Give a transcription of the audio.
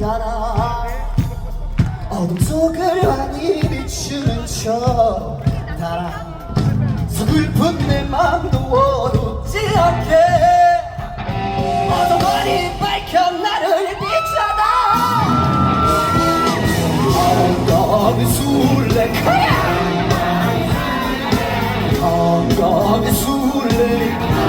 나라. 어둠 속을 환히 비추는 저 나라. 서글픈 내 맘도 어둡지 않게. 어둠만이 밝혀 나를 비춰다 엉덩이 술래카야. 엉덩이 술래카